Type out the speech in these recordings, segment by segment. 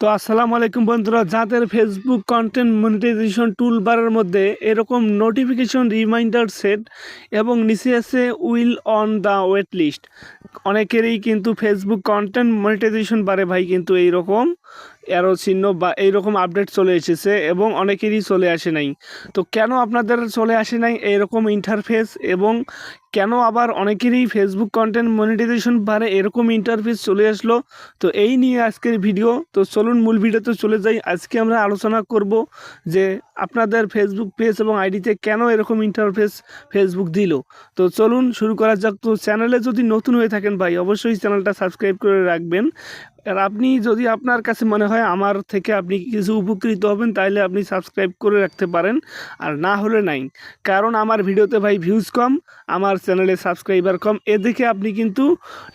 তো আসসালামু আলাইকুম বন্ধুরা, যাদের ফেসবুক কন্টেন্ট মনিটাইজেশন টুল বারের মধ্যে এরকম নোটিফিকেশন রিমাইন্ডার সেট এবং নিচে আছে will on the wait list অনেকেরই কিন্তু ফেসবুক কন্টেন্ট মনিটাইজেশন বারে ভাই কিন্তু এইরকম অ্যারো চিহ্ন বা এইরকম আপডেট চলে এসেছে এবং অনেকেরই চলে আসে নাই। তো কেন আপনাদের চলে আসে নাই এইরকম ইন্টারফেস এবং কেন আবার অনেকেরই ফেসবুক কন্টেন্ট মনিটাইজেশন বারে এরকম ইন্টারফেস চলে আসলো? তো এই নিয়ে আজকের ভিডিও তো চলুন মূল ভিডিওতে চলে যাই। আজকে আমরা আলোচনা করব যে আপনাদের ফেসবুক পেজ এবং আইডিতে কেন এরকম ইন্টারফেস ফেসবুক দিল। তো চলুন শুরু করা যাক। তো চ্যানেলে যদি নতুন হয়ে থাকেন ভাই, অবশ্যই চ্যানেলটা সাবস্ক্রাইব করে রাখবেন। আর আপনি যদি আপনার কাছে মনে হয় আমার থেকে আপনি কিছু উপকৃত হবেন তাহলে আপনি সাবস্ক্রাইব করে রাখতে পারেন। আর না হলে নাই। কারণ আমার ভিডিওতে ভাই ভিউজ কম, আমার চ্যানেলে সাবস্ক্রাইবার কম। এ দেখে আপনি কিন্তু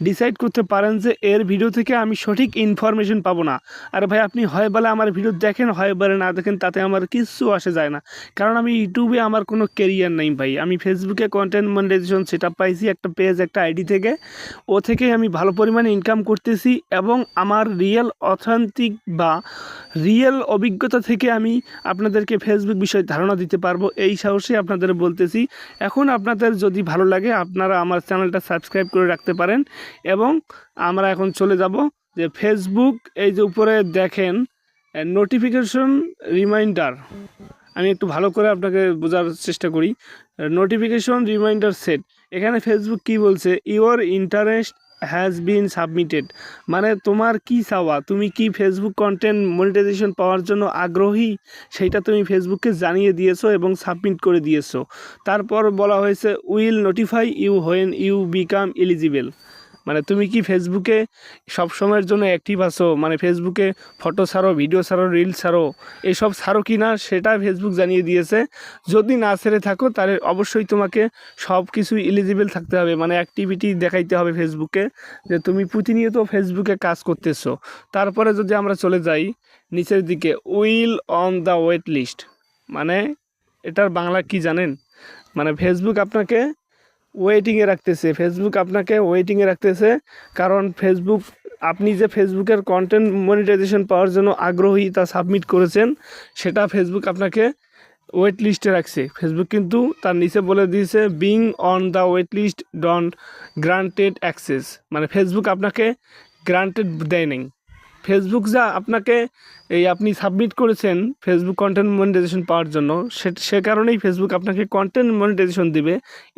ডিসাইড করতে পারেন যে এর ভিডিও থেকে আমি সঠিক ইনফরমেশন পাবো না। আর ভাই, আপনি হয় বলে আমার ভিডিও দেখেন, হয় বলে না দেখেন, তাতে আমার কিছু আসে যায় না। কারণ আমি ইউটিউবে আমার কোনো কেরিয়ার নেই ভাই। আমি ফেসবুকে কন্টেন্ট মনিটাইজেশন সেট পাইছি, একটা পেজ একটা আইডি থেকে। ও থেকে আমি ভালো পরিমাণে ইনকাম করতেছি এবং আমার রিয়েল অথেন্টিক বা রিয়েল অভিজ্ঞতা থেকে আমি আপনাদেরকে ফেসবুক বিষয়ে ধারণা দিতে পারব। এই সাহসে আপনাদের বলতেছি। এখন আপনাদের যদি ভালো লাগে, আপনারা আমার চ্যানেলটা সাবস্ক্রাইব করে রাখতে পারেন এবং আমরা এখন চলে যাব যে ফেসবুক এই যে উপরে দেখেন নোটিফিকেশন রিমাইন্ডার আমি একটু ভালো করে আপনাকে বোঝার চেষ্টা করি। নোটিফিকেশন রিমাইন্ডার সেট এখানে ফেসবুক কি বলছে? Your interest has been submitted মানে তোমার কি চাওয়া? তুমি কি ফেসবুক কন্টেন্ট মনিটাইজেশন পাওয়ার জন্য আগ্রহী? সেইটা তুমি ফেসবুককে জানিয়ে দিয়েছ এবং সাবমিট করে দিয়েছ। তারপর বলা হয়েছে will notify you when you become eligible মানে তুমি কি ফেসবুকে সব সময়ের জন্য অ্যাক্টিভ আসো মানে ফেসবুকে ফটো ছাড়ো ভিডিও ছাড়ো রিল ছাড়ো, এসব ছাড়ো কি না সেটা ফেসবুক জানিয়ে দিয়েছে। যদি না ছেড়ে থাকো, তাহলে অবশ্যই তোমাকে সব কিছু এলিজিবল থাকতে হবে। মানে অ্যাক্টিভিটি দেখাইতে হবে ফেসবুকে যে তুমি প্রতিনিয়ত ফেসবুকে কাজ করতেছো। তারপরে যদি আমরা চলে যাই নিচের দিকে will on the wait list মানে এটার বাংলা কি জানেন? মানে ফেসবুক আপনাকে ওয়েটিংয়ে রাখতেছে। ফেসবুক আপনাকে ওয়েটিংয়ে রাখতেছে, কারণ ফেসবুক আপনি যে ফেসবুকের কন্টেন্ট মনিটাইজেশন পাওয়ার জন্য আগ্রহী তা সাবমিট করেছেন, সেটা ফেসবুক আপনাকে ওয়েট লিস্টে রাখছে। ফেসবুক কিন্তু তার নিচে বলে দিয়েছে being on the wait list don't granted access মানে ফেসবুক আপনাকে গ্রান্টেড দেয় নেই। ফেসবুক যা আপনাকে এই আপনি সাবমিট করেছেন ফেসবুক কন্টেন্ট মনিটাইজেশন পাওয়ার জন্য, সে সে কারণেই ফেসবুক আপনাকে কন্টেন্ট মনিটাইজেশন দিবে।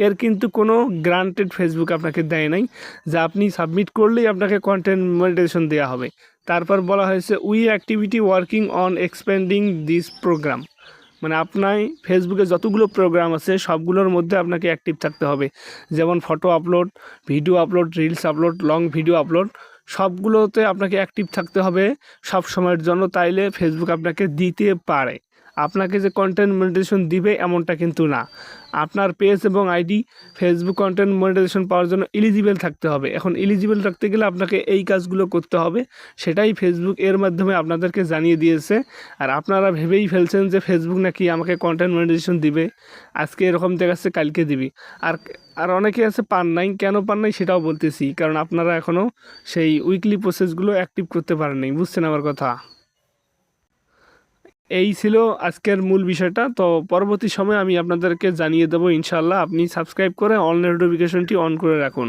এর কিন্তু কোনো গ্রান্টেড ফেসবুক আপনাকে দেয় নাই, যা আপনি সাবমিট করলেই আপনাকে কন্টেন্ট মনিটাইজেশন দেওয়া হবে। তারপর বলা হয়েছে we activity working on expanding this program মানে আপনার ফেসবুকে যতগুলো প্রোগ্রাম আছে, সবগুলোর মধ্যে আপনাকে অ্যাক্টিভ থাকতে হবে। যেমন photo upload video upload reels upload long video upload সবগুলোতে আপনাকে অ্যাক্টিভ থাকতে হবে সব সময়ের জন্য তাইলে ফেসবুক আপনাকে দিতে পারে। আপনাকে যে কন্টেন্ট মনিটাইজেশন দিবে এমনটা কিন্তু না। আপনার পেজ এবং আইডি ফেসবুক কন্টেন্ট মনিটাইজেশন পাওয়ার জন্য এলিজিবল থাকতে হবে। এখন এলিজিবল রাখতে গেলে আপনাকে এই কাজগুলো করতে হবে। সেটাই ফেসবুক এর মাধ্যমে আপনাদেরকে জানিয়ে দিয়েছে। আর আপনারা ভেবেই ফেলছেন যে ফেসবুক নাকি আমাকে কন্টেন্ট মনিটাইজেশন দিবে। আজকে এরকম দেখাচ্ছে, কালকে দিবি। আর আর অনেকে আছে পান নাই, কেন পান নাই সেটাও বলতেছি। কারণ আপনারা এখনও সেই উইকলি প্রসেসগুলো অ্যাক্টিভ করতে পারেন বুঝছেন আমার কথা? এই ছিল আজকের মূল বিষয়টা। তো পরবর্তী সময় আমি আপনাদেরকে জানিয়ে দেবো ইনশাল্লাহ আপনি সাবস্ক্রাইব করে অল নোটিফিকেশনটি অন করে রাখুন।